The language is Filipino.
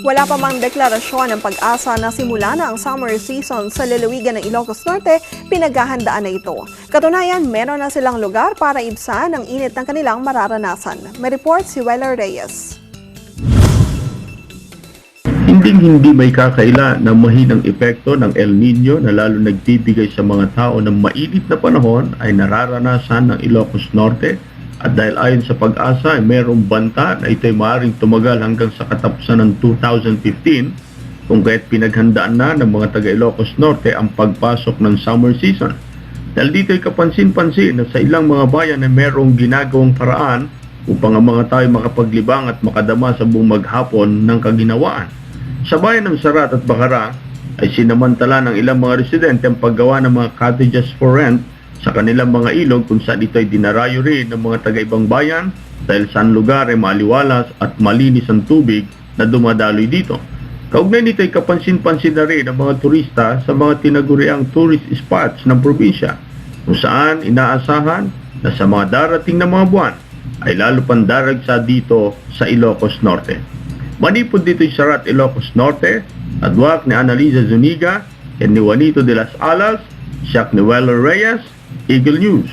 Wala pa mang deklarasyon ng pag-asa na simula na ang summer season sa lalawigan ng Ilocos Norte, pinaghahandaan na ito. Katunayan, meron na silang lugar para ibsan ang init ng kanilang mararanasan. May report si Weller Reyes. Hinding hindi may kakaila na mahinang epekto ng El Nino na lalo nagbibigay sa mga tao ng mainit na panahon ay nararanasan ng Ilocos Norte at dahil ayon sa pag-asa ay mayroong banta na ito ay maaaring tumagal hanggang sa katapusan ng 2015 kung kaya't pinaghandaan na ng mga taga Ilocos Norte ang pagpasok ng summer season. Dahil dito ay kapansin-pansin na sa ilang mga bayan ay mayroong ginagawang paraan upang ang mga tao ay makapaglibang at makadama sa buong maghapon ng kaginawaan. Sa bayan ng Sarat at Bacara ay sinamantala ng ilang mga residente ang paggawa ng mga cottages for rent sa kanilang mga ilog kung saan ito ay dinarayo rin ng mga taga-ibang bayan dahil saan lugar ay maliwalas at malinis ang tubig na dumadaloy dito. Kaugnay nito ay kapansin-pansin na rin ng mga turista sa mga tinaguriang tourist spots ng probinsya kung saan inaasahan na sa mga darating na mga buwan ay lalo pang daragsa dito sa Ilocos Norte. Manipod dito yung Sarat Ilocos Norte, adwak ni Analiza Zuniga, and ni Juanito de las Alas, ni Weller Reyes, Eagle News.